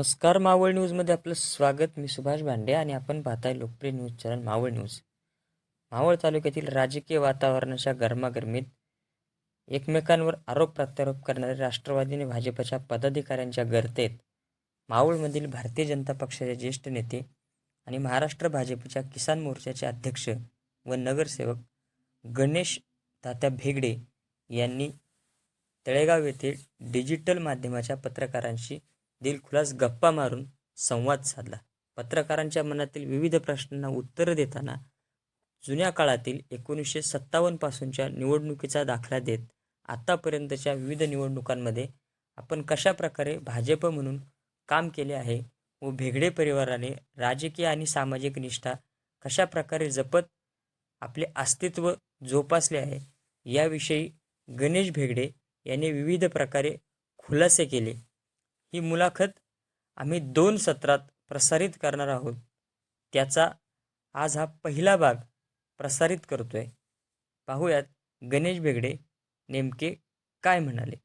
नमस्कार मावळ न्यूजमध्ये आपलं स्वागत. मी सुभाष भांडे आणि आपण पाहताय लोकप्रिय news channel Maval news. Maval तालुक्यातील राजकीय वातावरणाच्या गरमागरमीत एकमेकांवर आरोप प्रत्यारोप करणारे राष्ट्रवादी आणि भाजपच्या पदाधिकाऱ्यांच्या गर्तेत मावळमधील भारतीय जनता पक्षाचे ज्येष्ठ नेते आणि महाराष्ट्र भाजपच्या किसान मोर्चाचे अध्यक्ष व नगरसेवक गणेश तात्या भेगडे यांनी तळेगाव येथे डिजिटल माध्यमाच्या पत्रकारांशी दिलखुलास गप्पा मारून संवाद साधला. पत्रकारांच्या मनातील विविध प्रश्नांना उत्तरं देताना जुन्या काळातील एकोणीसशे सत्तावन्नपासूनच्या निवडणुकीचा दाखला देत आत्तापर्यंतच्या विविध निवडणुकांमध्ये आपण कशा प्रकारे भाजप म्हणून काम केले आहे व भेगडे परिवाराने राजकीय आणि सामाजिक निष्ठा कशा प्रकारे जपत आपले अस्तित्व जोपासले आहे याविषयी गणेश भेगडे यांनी विविध प्रकारे खुलासे केले. ही मुलाखत आम्ही दोन सत्रात प्रसारित करणार आहोत. त्याचा आज हा पहिला भाग प्रसारित करतोय. पाहूयात गणेश बेगडे नेमके काय म्हणाले.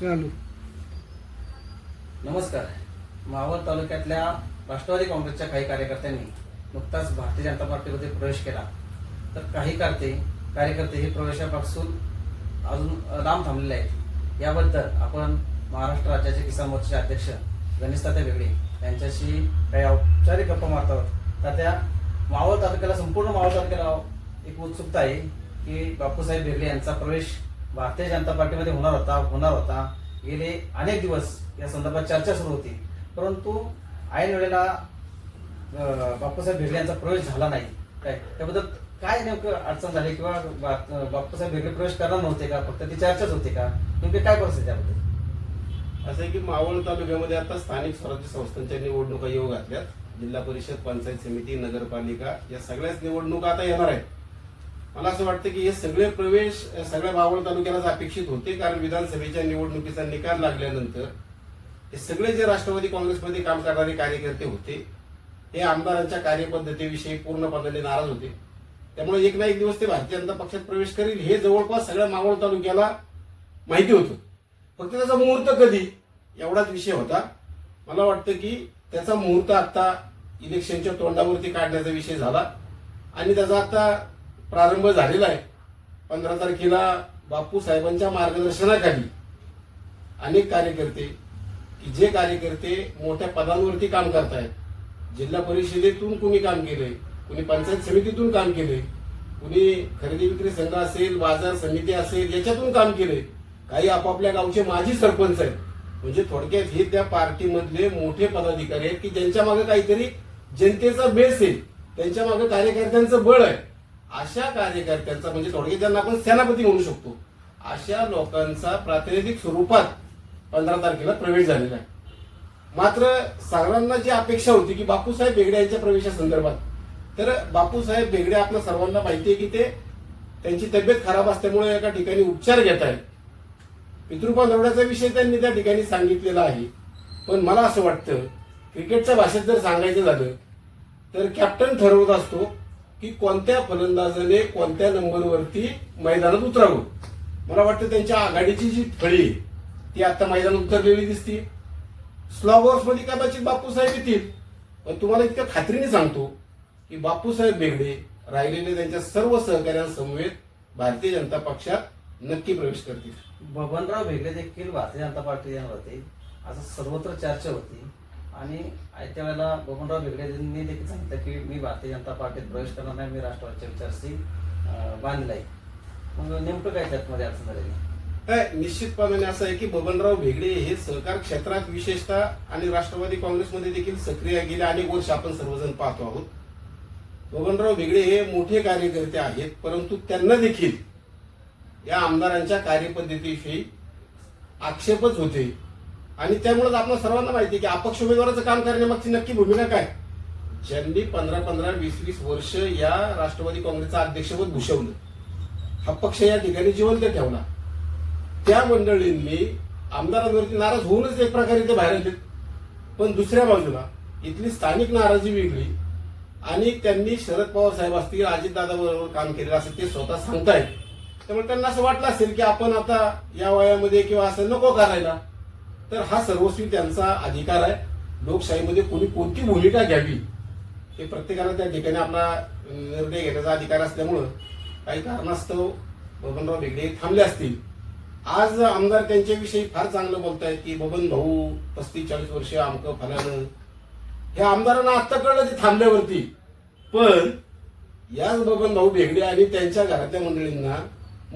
चालू. नमस्कार. मावळ तालुक्यातल्या राष्ट्रवादी काँग्रेसच्या काही कार्यकर्त्यांनी नुकताच भारतीय जनता पार्टीमध्ये प्रवेश केला. तर काही करते कार्यकर्ते हे प्रवेशापासून अजून लांब थांबलेले आहेत याबद्दल आपण महाराष्ट्र राज्याचे किसान मोर्चाचे अध्यक्ष गणेश तात्या बेगडे यांच्याशी काही औपचारिक गप्पा मारत आहोत तर त्या मावळ तालुक्याला संपूर्ण मावळ तालुक्याला एक उत्सुकता आहे की बापूसाहेब बेगडे यांचा प्रवेश भारतीय जनता पार्टीमध्ये होणार होता होणार होता. गेले अनेक दिवस या संदर्भात चर्चा सुरू होती. परंतु ऐन वेळेला बापूसाहेब बेगडे यांचा प्रवेश झाला नाही. काय? त्याबद्दल काय नेमकं अडचण झाली किंवा बा- बापूसाहेब वेगळे प्रवेश करणार नव्हते का? फक्त ती चर्चाच होती का? नेमकी काय परिस्थिती त्याबद्दल? असं आहे की मावळ तालुक्यामध्ये आता स्थानिक स्वराज्य संस्थांच्या निवडणुका येऊ घातल्यात. जिल्हा परिषद पंचायत समिती नगरपालिका या सगळ्याच निवडणुका आता येणार आहेत. मला असं वाटतं की हे सगळे प्रवेश सगळ्या मावळ तालुक्यालाच अपेक्षित होते कारण विधानसभेच्या निवडणुकीचा निकाल लागल्यानंतर हे सगळे जे राष्ट्रवादी काँग्रेसमध्ये काम करणारे कार्यकर्ते होते हे आमदारांच्या कार्यपद्धतीविषयी पूर्णपणाने नाराज होते. त्यामुळे एक ना एक दिवस ते भारतीय जनता पक्षात प्रवेश करील हे जवळपास सगळ्या मावळ तालुक्याला माहिती होतं. फक्त त्याचा मुहूर्त कधी? एवढाच विषय होता. मला वाटतं की त्याचा मुहूर्त आता इलेक्शनच्या तोंडावरती काढण्याचा विषय झाला. आणि त्याचा आता प्रारंभ झालेला आहे. पंधरा तारखेला बापू साहेबांच्या मार्गदर्शनाखाली अनेक कार्यकर्ते की जे कार्यकर्ते मोठ्या पदांवरती काम करतायत. जिल्हा परिषदेतून कुणी काम केलंय? कुणी पंचायत समितीतून काम केले कुणी खरेदी विक्री संघ असेल बाजार समिती असेल याच्यातून काम केले. काही आपापल्या गावचे माजी सरपंच आहेत. म्हणजे थोडक्यात हे त्या पार्टीमधले मोठे पदाधिकारी आहेत की ज्यांच्या मागे काहीतरी जनतेचा बेस आहे. त्यांच्या मागे कार्यकर्त्यांचं बळ आहे. अशा कार्यकर्त्यांचा म्हणजे थोडक्यात ज्यांना आपण सेनापती म्हणू शकतो अशा लोकांचा प्रातिनिधिक स्वरूपात पंधरा तारखेला प्रवेश झालेला आहे. मात्र सर्वांना जी अपेक्षा होती की बापूसाहेब बेगडे यांच्या प्रवेशासंदर्भात तर बापूसाहेब बेगडे आपल्या सर्वांना माहिती आहे की ते त्यांची तब्येत खराब असल्यामुळे एका ठिकाणी उपचार घेत आहेत. पितृपा लढण्याचा विषय त्यांनी त्या ठिकाणी सांगितलेला आहे. पण मला असं वाटतं क्रिकेटच्या भाषेत जर सांगायचं झालं तर कॅप्टन ठरवत असतो की कोणत्या फलंदाजाने कोणत्या नंबरवरती मैदानात उतरावं. मला वाटतं त्यांच्या आघाडीची जी फळी आहे, ती आता मैदानात उतरलेली दिसते स्लॉवर्समध्ये कदाचित बापूसाहेब येतील. पण तुम्हाला इतक्या खात्रीने सांगतो की बापूसाहेब बेगडे राहिलेले त्यांच्या सर्व सहकाऱ्यांसमवेत भारतीय जनता पक्षात नक्की प्रवेश करतील. बबनराव भेगडे देखील भारतीय जनता पार्टी येणार होते असं सर्वत्र चर्चा होती. आणि आयत्या वेळेला बबनराव भेगडे यांनी देखील सांगितलं की मी भारतीय जनता पार्टीत प्रवेश करणार नाही मी राष्ट्रवादीच्या विचारशी बांधील आहे. मग नेमकं काय त्यातमध्ये अडचण झालेली? काय निश्चितपणाने असं आहे की बबनराव भेगडे हे सहकार क्षेत्रात विशेषतः आणि राष्ट्रवादी काँग्रेसमध्ये देखील सक्रिय गेले अनेक वर्ष आपण सर्वजण पाहतो आहोत. बबनराव वेगळे हे मोठे कार्यकर्ते आहेत परंतु त्यांना देखील या आमदारांच्या कार्यपद्धतीविषयी आक्षेपच होते. आणि त्यामुळे आपण सर्वांना माहिती आहे की अपक्ष उमेदवाराचं काम करण्यामागची नक्की भूमिका काय? ज्यांनी पंधरा पंधरा वीस वीस वर्ष या राष्ट्रवादी काँग्रेसचं अध्यक्षपद भूषवलं. हा पक्ष या ठिकाणी जिवंत ठेवला. त्या मंडळींनी आमदारांवरती नाराज होऊनच एक प्रकारे ते बाहेर आले. पण दुसऱ्या बाजूला इथली स्थानिक नाराजी वेगळी आणि त्यांनी शरद पवार साहेब असतील अजितदादा बरोबर काम केलेलं असं ते स्वतः सांगतायत. त्यामुळे त्यांना असं वाटलं असेल की आपण आता या वयामध्ये किंवा असं नको करायला. तर हा सर्वस्वी त्यांचा अधिकार आहे. लोकशाहीमध्ये कोणी कोणती भूमिका घ्यावी हे प्रत्येकाला त्या ठिकाणी आपला निर्णय घेण्याचा अधिकार असल्यामुळं काही कारणास्तव बबनराव बेगडे थांबले असतील. आज आमदार त्यांच्याविषयी फार चांगलं बोलतायत की बबन भाऊ पस्तीस चाळीस वर्ष आमकं फलानं हे आमदारांना आत्ता कळलं ते थांबल्यावरती. पण याच बबन भाऊ बेगडे आणि त्यांच्या घरातल्या मंडळींना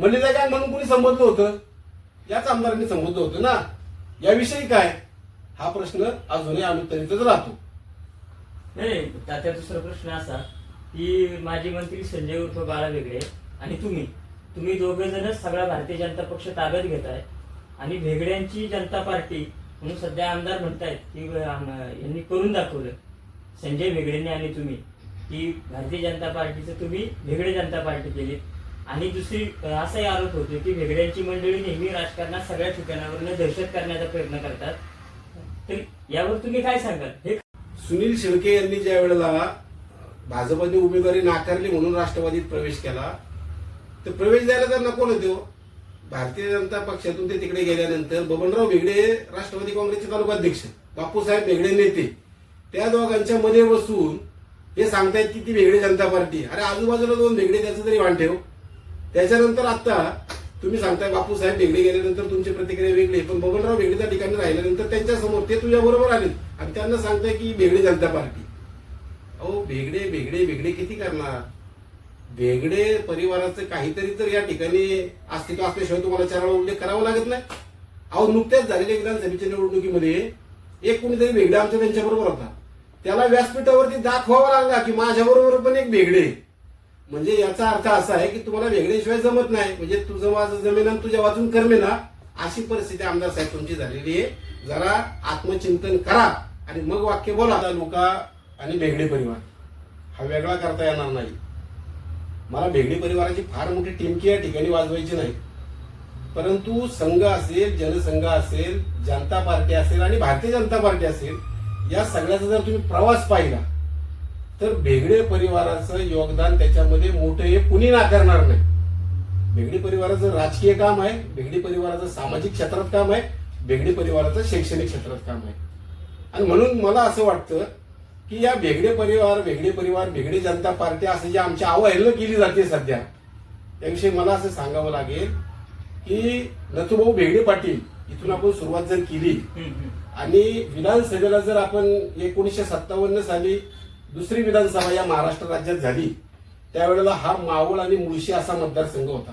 मलिदा काय म्हणून कोणी संबोधलं होतं? याच आमदारांनी संबोधलं होतं ना. याविषयी काय? हा प्रश्न अजूनही अनुत्तरितच राहतो. नाही त्याचा दुसरा प्रश्न असा की माजी मंत्री संजय उर्फ बाळा वेगळे आणि तुम्ही. तुम्ही दोघे जण सगळा भारतीय जनता पक्ष ताब्यात घेताय आणि भेगड्यांची जनता पार्टी म्हणून सध्या आमदार म्हणतायत की यांनी करून दाखवलं. संजय वेगळेने आणि तुम्ही. की भारतीय जनता पार्टीचं तुम्ही वेगळे जनता पार्टी केली आणि दुसरी असाही आरोप होतो की वेगळ्यांची मंडळी नेहमी राजकारणात सगळ्या ठिकाणावरून दहशत करण्याचा प्रयत्न करतात. तर यावर तुम्ही काय सांगाल? हे सुनील शेळके यांनी ज्या वेळेला भाजपने उमेदवारी नाकारली म्हणून राष्ट्रवादीत प्रवेश केला तर प्रवेश द्यायला तर नको ना तो. भारतीय जनता पक्षातून ते तिकडे गेल्यानंतर बबनराव बेगडे राष्ट्रवादी काँग्रेसचे तालुकाध्यक्ष बापूसाहेब बेगडे नेते. त्या दोघांच्या मध्ये बसून हे सांगतायत की ती वेगळी जनता पार्टी अरे आजूबाजूला दोन वेगळे त्याचं तरी वाण ठेव. त्याच्यानंतर आता तुम्ही सांगताय बापूसाहेब बेगडे गेल्यानंतर तुमची प्रतिक्रिया वेगळी पण बबनराव बेगडे त्या ठिकाणी राहिल्यानंतर त्यांच्यासमोर ते तुझ्या बरोबर आले आणि त्यांना सांगताय की वेगळी जनता पार्टी अहो बेगडे बेगडे बेगडे किती करणार? बेगडे परिवाराचं काहीतरी तर या ठिकाणी अस्तित्व असल्याशिवाय तुम्हाला चार उल्लेख करावा लागत नाही. अहो नुकत्याच झालेल्या विधानसभेच्या निवडणुकीमध्ये एक कोणीतरी वेगळा आमच्या त्यांच्याबरोबर होता. त्याला व्यासपीठावरती दाखवावा लागला की माझ्याबरोबर पण एक वेगळे. म्हणजे याचा अर्थ असा आहे की तुम्हाला वेगळ्याशिवाय जमत नाही. म्हणजे तुझं माझं जमेन आणि तुझ्या वाचून करमे ना अशी परिस्थिती आमदार साहेब तुमची झालेली आहे. जरा आत्मचिंतन करा आणि मग वाक्य बोला. लोका आणि वेगळे परिवार. हा वेगळा करता येणार नाही. मला भेगडी परिवाराची फार मोठी टिमकी या ठिकाणी वाजवायची नाही. परंतु संघ असेल जनसंघ असेल जनता पार्टी असेल आणि भारतीय जनता पार्टी असेल या सगळ्याचा जर तुम्ही प्रवास पाहिला तर भेगडे परिवाराचं योगदान त्याच्यामध्ये मोठं हे कुणी नाकारणार नाही. भेगडे परिवाराचं राजकीय काम आहे भेगडे परिवाराचं सामाजिक क्षेत्रात काम आहे भेगडे परिवाराचं शैक्षणिक क्षेत्रात काम आहे. आणि म्हणून मला असं वाटतं की या भेगडे परिवार भेगडे परिवार भेगडे जनता पार्टी असं जे आमच्या अवहेलना केली जाते सध्या त्याविषयी मला असं सांगावं लागेल की नथुभाऊ भेगडे पाटील इथून आपण सुरुवात जर केली आणि विधानसभेला जर आपण एकोणीसशे सत्तावन्न साली दुसरी विधानसभा या महाराष्ट्र राज्यात झाली त्यावेळेला हा मावळ आणि मुळशी असा मतदारसंघ होता.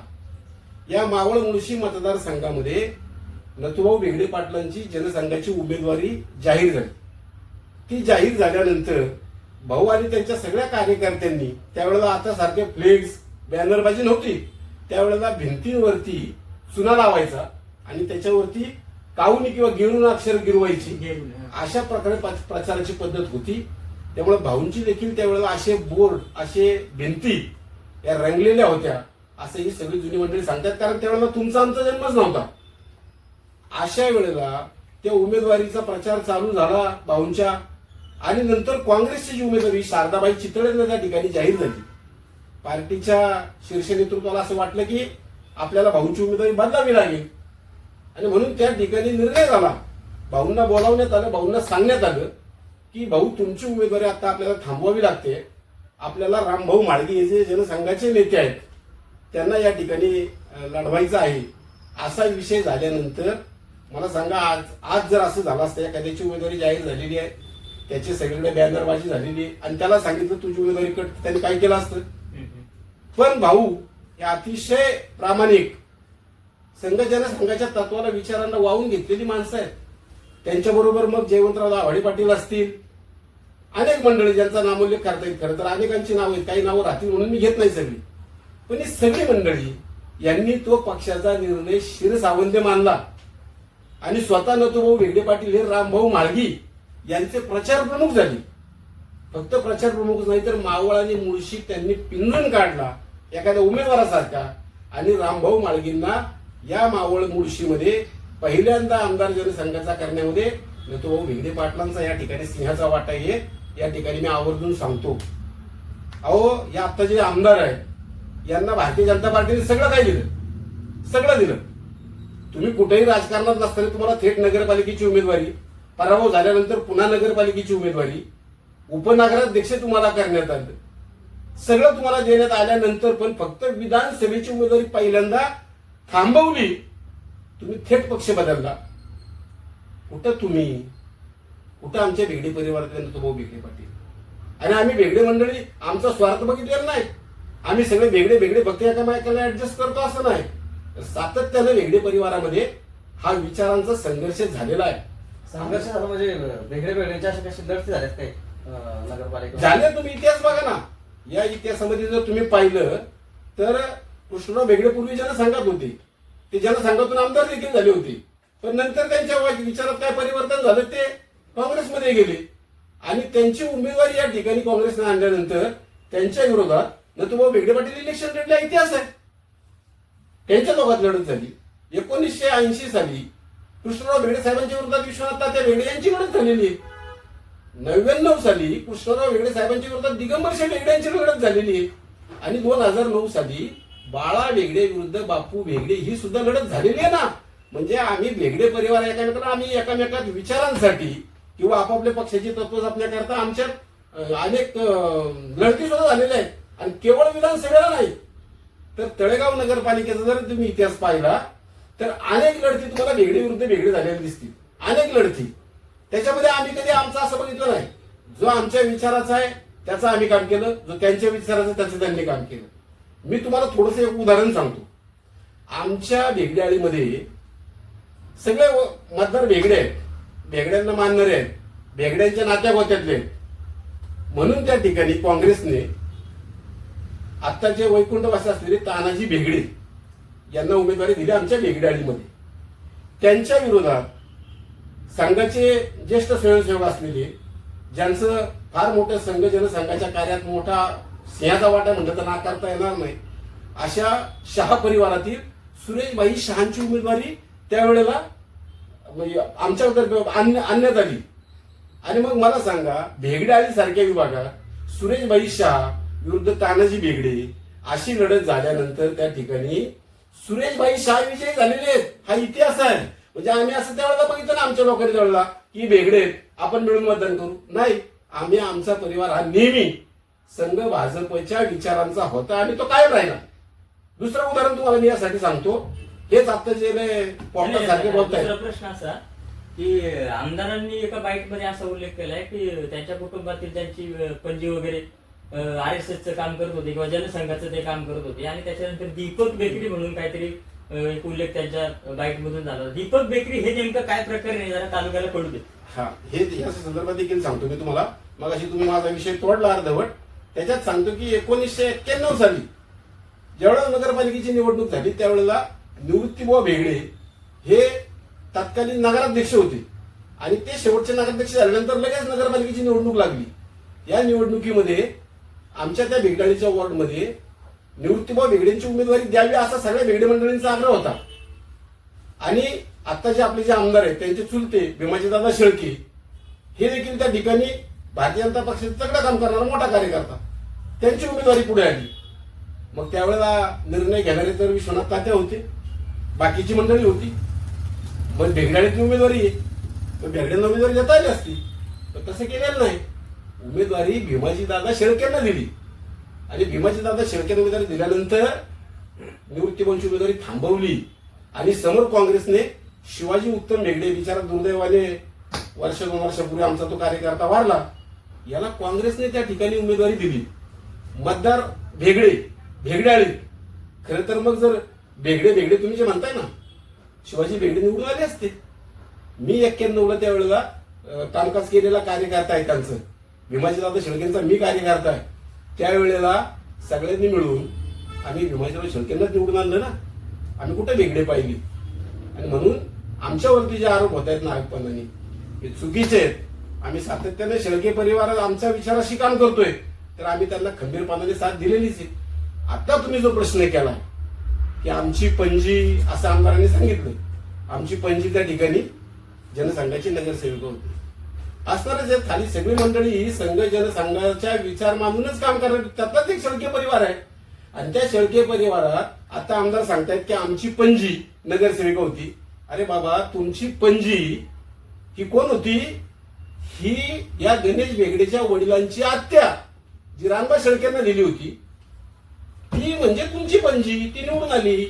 या मावळ मुळशी मतदारसंघामध्ये नथुभाऊ बेगडे पाटलांची जनसंघाची उमेदवारी जाहीर झाली. ती जाहीर झाल्यानंतर भाऊ आणि त्यांच्या सगळ्या कार्यकर्त्यांनी त्यावेळेला आता सारखे फ्लेक्स बॅनरबाजी नव्हती. त्यावेळेला भिंतींवरती चुना लावायचा आणि त्याच्यावरती काऊनी किंवा गिरून अक्षर गिरवायची. अशा प्रकारे प्र- प्रचाराची पद्धत होती. त्यामुळे भाऊंची देखील त्यावेळेला असे बोर्ड असे भिंती या रंगलेल्या होत्या असं ही सगळी जुनी मंडळी सांगतात. कारण त्यावेळेला तुमचा आमचा जन्मच नव्हता. अशा वेळेला त्या उमेदवारीचा प्रचार चालू झाला भाऊंच्या. आणि नंतर काँग्रेसची जी उमेदवारी शारदाबाई चितळेंना त्या ठिकाणी जाहीर झाली. पार्टीच्या शीर्ष नेतृत्वाला असं वाटलं की आपल्याला भाऊची उमेदवारी बदलावी लागेल. आणि म्हणून त्या ठिकाणी निर्णय झाला. भाऊंना बोलावण्यात आलं भाऊंना सांगण्यात आलं की भाऊ तुमची उमेदवारी आता आपल्याला थांबवावी लागते. आपल्याला रामभाऊ माळगे हे जे जनसंघाचे नेते आहेत त्यांना या ठिकाणी लढवायचं आहे. असा विषय झाल्यानंतर मला सांगा आज आज जर असं झालं असतं एखाद्याची उमेदवारी जाहीर झालेली आहे त्याची सगळीकडे बॅनरबाजी झालेली आणि त्याला सांगितलं तुझी उमेदवारी कट त्यांनी काय केलं असतं? पण भाऊ हे अतिशय प्रामाणिक संघ जनसंघाच्या तत्वाला विचारांना वाहून घेतलेली माणसं आहेत. त्यांच्याबरोबर मग जयवंतराव आव्हाडे पाटील असतील. अनेक मंडळी ज्यांचा नामोल्लेख करता येईल. खरं तर अनेकांची नावं आहेत. काही नावं राहतील म्हणून मी घेत नाही सगळी. पण ही सगळी मंडळी यांनी तो पक्षाचा निर्णय शिरसावंत मानला. आणि स्वतः नतुभाऊ भेगडे पाटील हे रामभाऊ माळगी यांचे प्रचार प्रमुख झाले. फक्त प्रचार प्रमुख नाही तर मावळ आणि मुळशी त्यांनी पिंजून काढला एखाद्या उमेदवारासारखा आणि रामभाऊ माळगींना या मावळ मुळशीमध्ये पहिल्यांदा आमदार जनसंघाचा करण्यामध्ये नतुभाऊ भिगडे पाटलांचा या ठिकाणी सिंहाचा वाटा आहे. या ठिकाणी मी आवर्जून सांगतो. अहो या आत्ता जे आमदार आहेत यांना भारतीय जनता पार्टीने सगळं काय दिलं? सगळं दिलं. तुम्ही कुठेही राजकारणात नसताना तुम्हाला थेट नगरपालिकेची उमेदवारी पराभव झाल्यानंतर पुन्हा नगरपालिकेची उमेदवारी उपनगराध्यक्ष तुम्हाला करण्यात आलं. सगळं तुम्हाला देण्यात आल्यानंतर पण फक्त विधानसभेची उमेदवारी पहिल्यांदा थांबवली. तुम्ही थेट पक्ष बदलला. कुठं तुम्ही? कुठं आमच्या बेगडे परिवारातले भाऊ बेगडे पाटील? आणि आम्ही बेगडे मंडळी आमचा स्वार्थ बघितलेला नाही. आम्ही सगळे वेगळे वेगळे फक्त एकामेकाला ऍडजस्ट करतो असं नाही. तर सातत्यानं वेगळे परिवारामध्ये हा विचारांचा संघर्ष झालेला आहे. संघर्ष झाला म्हणजे वेगळे वेगळ्याच्या अशा कशी लढती झाल्यात काय अं, नगरपालिका झाले तुम्ही इतिहास बघा ना. या इतिहासामध्ये जर तुम्ही पाहिलं तर कृष्णराव वेगळे पूर्वी जनसंघात होते. ते जनसंघातून आमदार देखील झाले होते. पण नंतर त्यांच्या वा- विचारात काय परिवर्तन झालं ते काँग्रेसमध्ये गेले. आणि त्यांची उमेदवारी या ठिकाणी काँग्रेसने आणल्यानंतर त्यांच्या विरोधात नथुभाऊ भेगडे पाटील इलेक्शन लढल्या इतिहास आहे. त्यांच्या दोघात लढत झाली. एकोणीसशे ऐंशी साली कृष्णराव भेडे साहेबांच्या विरोधात विश्वनाथ तात्या भेडे यांची लढत झालेली आहे. नव्याण्णव साली कृष्णराव वेगळे साहेबांच्या विरोधात दिगंबर शेठ वेगळे यांची लढत झालेली आहे. आणि दोन हजार नऊ साली बाळा वेगळे विरुद्ध बापू वेगळे ही सुद्धा लढत झालेली आहे ना. म्हणजे आम्ही वेगळे परिवार एकामेकाला आम्ही एकामेकात विचारांसाठी किंवा आपापल्या पक्षाची तत्व जपण्याकरता आमच्यात अनेक लढती सुद्धा झालेल्या आहेत. आणि केवळ विधानसभेला नाही तर तळेगाव नगरपालिकेचा जर तुम्ही इतिहास पाहिला तर अनेक लढती तुम्हाला वेगळी विरुद्ध वेगळी झालेली दिसतील. अनेक लढती. त्याच्यामध्ये आम्ही कधी आमचं असं बघितलं नाही. जो आमच्या विचाराचा आहे त्याचं आम्ही काम केलं. जो त्यांच्या विचाराचं त्याचं त्यांनी काम केलं. मी तुम्हाला थोडस एक उदाहरण सांगतो. आमच्या भेगड्याळीमध्ये सगळे मतदार वेगळे आहेत. भेगड्यांना मानणारे आहेत. भेगड्यांच्या नात्या गोत्यातले आहेत. म्हणून त्या ठिकाणी काँग्रेसने आत्ताचे वैकुंठवासी असलेले तानाजी भेगडे यांना उमेदवारी दिली आमच्या भेगड्याळीमध्ये त्यांच्या विरोधात संघाचे ज्येष्ठ स्वयंसेवक असलेले ज्यांचं फार मोठं संघ जनसंघाच्या कार्यात मोठा सिंहाचा वाटा म्हणलं तर नाकारता येणार नाही अशा शहा परिवारातील सुरेशबाई शहांची उमेदवारी त्यावेळेला म्हणजे आमच्यातर्फे आणण्यात आली. आणि मग मला सांगा भेगडे सारख्या विभागात सुरेशबाई शहा विरुद्ध तानाजी भेगडे अशी लढत झाल्यानंतर त्या ठिकाणी सुरेशबाई शाह विजयी झालेले आहेत? हा इतिहास आहे. म्हणजे आम्ही असं त्यावेळेला बघितलं ना आमच्या लोकांनी त्यावेळेला की आहेत. आपण मिळून मतदान करू. नाही आम्ही आमचा परिवार हा नेहमी संघ भाजपच्या विचारांचा होता आणि तो कायम राहिला. दुसरं उदाहरण तुम्हाला मी यासाठी सांगतो. हेच आता जे सारखे बोलतायत दुसरा प्रश्न असा की आमदारांनी एका बाईटमध्ये असा उल्लेख केलाय की त्यांच्या कुटुंबातील त्यांची पणजी वगैरे आर एस एसचं काम करत होते किंवा जनसंघाचं ते काम करत होते. आणि त्याच्यानंतर दीपक बेकरी म्हणून काहीतरी एक उल्लेख त्यांच्या बाईक मधून झाला दीपक बेकरी हे नेमकं काय प्रकार आहे जरा तालुक्याला कळू दे. हा हे या संदर्भात देखील सांगतो मी तुम्हाला. मग अशी तुम्ही माझा विषय तोडला अर्धवट. त्याच्यात सांगतो की एकोणीसशे एक्क्याण्णव साली ज्यावेळेला नगरपालिकेची निवडणूक झाली त्यावेळेला निवृत्तीबुवा भेगडे हे तत्कालीन नगराध्यक्ष होते. आणि ते शेवटचे नगराध्यक्ष झाल्यानंतर लगेच नगरपालिकेची निवडणूक लागली. या निवडणुकीमध्ये आमच्या त्या भेगडाळीच्या वॉर्डमध्ये निवृत्तीबा भेगडेंची उमेदवारी द्यावी असा सगळ्या भेगडे मंडळींचा आग्रह होता. आणि आत्ताचे आपले जे आमदार आहेत त्यांचे चुलते भीमाजीदादा शेळके हे देखील त्या ठिकाणी भारतीय जनता पक्षाचं चांगलं काम करणारा मोठा कार्यकर्ता. त्यांची उमेदवारी पुढे आली. मग त्यावेळेला निर्णय घेणारे तर विश्वनाथ तात्या होते. बाकीची मंडळी होती. मग भेगडाळीतली उमेदवारी आहे तर भेगड्यांना उमेदवारी देता आली असती. तर तसं केलेलं नाही. उमेदवारी भीमाजी दादा शेळकेंना दिली. आणि भीमाजी दादा शेळकेंना उमेदवारी दिल्यानंतर निवृत्तीपंची उमेदवारी थांबवली. आणि समोर काँग्रेसने शिवाजी उत्तम मेघडे बिचारा दुर्दैवाने वर्ष दोन वर्षापूर्वी आमचा तो कार्यकर्ता वारला. याला काँग्रेसने त्या ठिकाणी उमेदवारी दिली. मतदार भेगडे भेगडे आले खरं तर मग जर भेगडे भेगडे तुम्ही जे म्हणताय ना शिवाजी भेगडे निवडून आले असते. मी एक्क्याण्णवला त्यावेळेला अं, कामकाज केलेला कार्यकर्ता आहे त्यांचं. भीमाजीदादा शेळकेंचा मी कार्यकर्ता आहे. त्यावेळेला सगळ्यांनी मिळून आम्ही भीमाजीराव शेळकेंनाच निवडून आणलं ना. आम्ही कुठे वेगळे पाहिली? आणि म्हणून आमच्यावरती जे आरोप होत आहेत नागपणाने हे चुकीचे आहेत. आम्ही सातत्याने शेळके परिवारात आमच्या विचाराशी काम करतोय. तर आम्ही त्यांना खंबीरपणाने साथ दिलेलीच आहे. आता तुम्ही जो प्रश्न केला की आमची पणजी असं आमदारांनी सांगितलं. आमची पणजी त्या ठिकाणी जनसंघाची नगरसेविका होती. असणारच आहेत खाली सगळी मंडळी ही संघ जनसंघाच्या विचार मानूनच काम करणार त्यातलाच एक शेळके परिवार आहे आणि त्या शेळके परिवारात आता आमदार सांगतायत की आमची पणजी नगरसेविका होती अरे बाबा तुमची पणजी ही कोण होती ही या गणेश बेगडेच्या वडिलांची आत्या जी रानबा शेळक्यांना दिली होती ती म्हणजे तुमची पणजी ती निवडून आली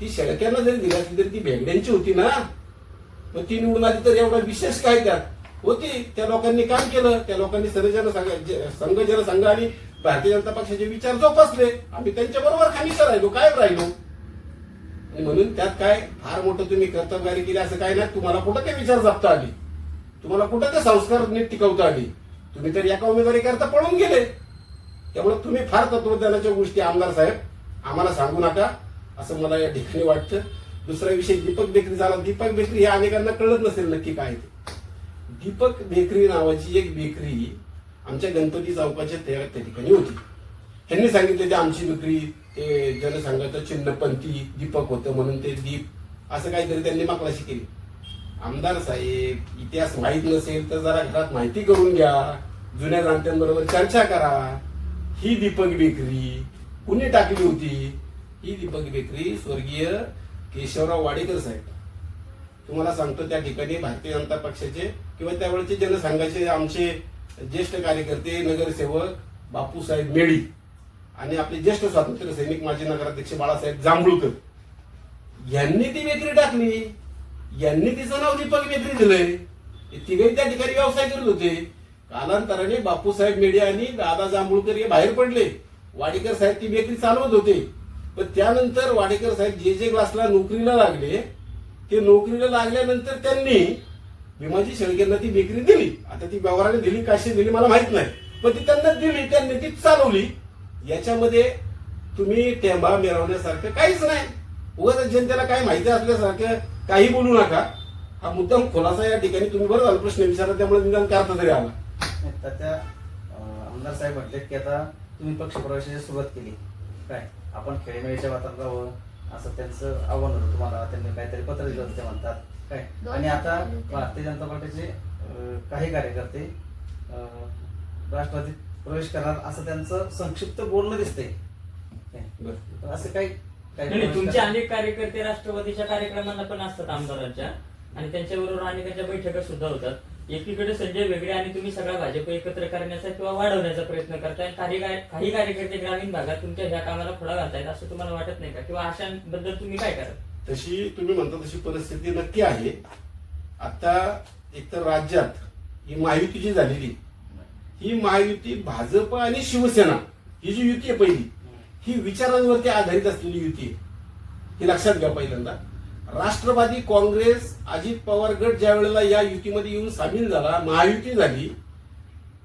ती शेळक्यांना जरी दिली असली तरी ती बेगड्यांची होती ना मग ती निवडून आली तर एवढा विशेष काय त्यात होती. त्या लोकांनी काम केलं. त्या लोकांनी सर्वजन संघ जे- संघ जनसंघ आणि भारतीय जनता पक्षाचे विचार जोपासले. आम्ही त्यांच्या बरोबर खालीच राहिलो काय राहिलो. म्हणून त्यात काय फार मोठं तुम्ही कर्तबगारी केली असं काय नाही. तुम्हाला कुठं ते विचार जपता आली? तुम्हाला कुठं ते संस्कार नीट टिकवता आली? तुम्ही तर एका उमेदवारी करता पळून गेले. त्यामुळे तुम्ही फार तत्वज्ञानाच्या गोष्टी आमदार साहेब आम्हाला सांगू नका. असं मला या ठिकाणी वाटतं. दुसरा विषय दीपक बेकरी झाला. दीपक बेकरी हे अनेकांना कळत नसेल नक्की काय ते. दीपक बेकरी नावाची एक बेकरी आमच्या गणपती चौकाच्या त्या त्या ठिकाणी होती. त्यांनी सांगितले ते आमची बेकरी ते जनसंघाचं चिन्हपंथी दीपक होतं म्हणून ते दीप असं काहीतरी त्यांनी माकलाशी केली. आमदार साहेब इतिहास माहीत नसेल तर जरा घरात माहिती करून घ्या. जुन्या जाणत्यांबरोबर चर्चा करा. ही दीपक बेकरी कुणी टाकली होती? ही दीपक बेकरी स्वर्गीय केशवराव वाडेकर साहेब. तुम्हाला सांगतो त्या ठिकाणी भारतीय जनता पक्षाचे किंवा त्यावेळेचे जनसंघाचे आमचे ज्येष्ठ कार्यकर्ते नगरसेवक बापूसाहेब मेडी. आणि आपले ज्येष्ठ स्वातंत्र्य सैनिक माजी नगराध्यक्ष बाळासाहेब जांभूळकर. यांनी ती बेकरी टाकली. यांनी तिचं नाव दीपक बेकरी दिलंय. तिघही त्या ठिकाणी व्यवसाय करत होते. कालांतराने बापूसाहेब मेडे आणि दादा जांभूळकर हे बाहेर पडले. वाडेकर साहेब ती बेकरी चालवत होते. पण त्यानंतर वाडेकर साहेब जे जे क्लासला नोकरीला लागले ते नोकरीला लागल्यानंतर त्यांनी भीमाजी शेळकेंना ती बेकरी दिली. आता ती व्यवहाराने दिली काशी दिली मला माहीत नाही. पण ती त्यांना दिली त्यांनी ती चालवली. याच्यामध्ये तुम्ही टेंबा मिळवण्यासारखं काहीच नाही. उगाच जनतेला काही माहिती असल्यासारखं काही बोलू नका. हा मुद्दाम खुलासा या ठिकाणी तुम्ही बरं झालं प्रश्न विचारला त्यामुळे निदान काय अर्थ तरी आला. तर त्या आमदार साहेब म्हटले की आता तुम्ही पक्ष प्रवेशाची सुरुवात केली. काय? आपण खेळीमेळीच्या वातावरणावर असं त्यांचं आव्हान होतं तुम्हाला. त्यांनी काहीतरी पत्र दिलं होतं ते म्हणतात. काय? आणि आता भारतीय जनता पार्टीचे काही कार्यकर्ते राष्ट्रवादीत प्रवेश करणार असं त्यांचं संक्षिप्त बोलणं दिसतंय. असं काही काही नाही, तुमचे? अनेक कार्यकर्ते राष्ट्रवादीच्या कार्यक्रमांना पण असतात आमदारांच्या. आणि त्यांच्याबरोबर अनेकांच्या बैठका सुद्धा होतात. एकीकडे संजय वेगळे आणि तुम्ही सगळा भाजप एकत्र करण्याचा किंवा वाढवण्याचा प्रयत्न करताय. काही काय- काही कार्यकर्ते ग्रामीण भागात तुमच्या ह्या कामाला खोडा घालतायत असं तुम्हाला वाटत नाही का? किंवा अशांबद्दल तुम्ही काय करा तशी तुम्ही म्हणता तशी परिस्थिती नक्की आहे. आता एकतर राज्यात ही महायुती जी झालेली ही महायुती भाजप आणि शिवसेना ही जी युती आहे पहिली ही विचारांवरती आधारित असलेली युती आहे. हे लक्षात घ्या पहिल्यांदा. राष्ट्रवादी काँग्रेस अजित पवार गट ज्या वेळेला या युतीमध्ये येऊन सामील झाला महायुती झाली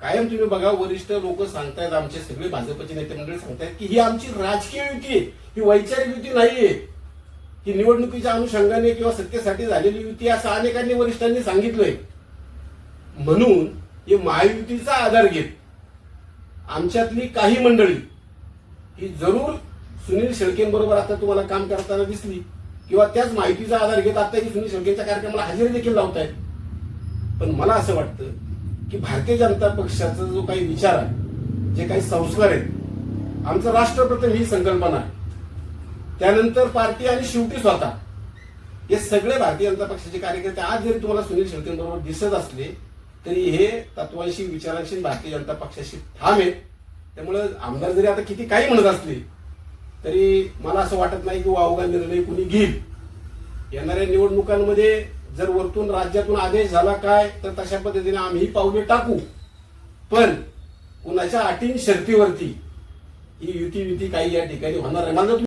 कायम तुम्ही बघा वरिष्ठ लोक सांगतायत आमचे सगळे भाजपचे नेते मंडळी सांगतायत की ही आमची राजकीय युती आहे. ही वैचारिक युती नाहीये. ही निवडणुकीच्या अनुषंगाने किंवा सत्तेसाठी झालेली युती असं अनेकांनी वरिष्ठांनी सांगितलंय. म्हणून हे महायुतीचा आधार घेत आमच्यातली काही मंडळी ही जरूर सुनील शेळकेंबरोबर आता तुम्हाला काम करताना दिसली किंवा त्याच माहितीचा आधार घेत आता ही सुनील शेळकेंच्या कार्यक्रमाला हजेरी देखील लावतायत. पण मला असं वाटतं की भारतीय जनता पक्षाचा जो काही विचार आहे जे काही संस्कार आहेत आमचं राष्ट्रप्रथम ही संकल्पना आहे. त्यानंतर पार्टी आणि शेवटी स्वतः. हे सगळे भारतीय जनता पक्षाचे कार्यकर्ते आज जरी तुम्हाला सुनील शेळकेंबरोबर दिसत असले तरी हे तत्वांशी विचारांशी भारतीय जनता पक्षाशी ठाम आहेत. त्यामुळे आमदार जरी आता किती काही म्हणत असले तरी मला असं वाटत नाही की वावगा निर्णय कुणी घेईल. येणाऱ्या निवडणुकांमध्ये जर वरतून राज्यातून आदेश झाला काय तर तशा पद्धतीने आम्ही पावले टाकू. पण कुणाच्या अटीन शर्तीवरती ही युती युती काही या ठिकाणी होणार आहे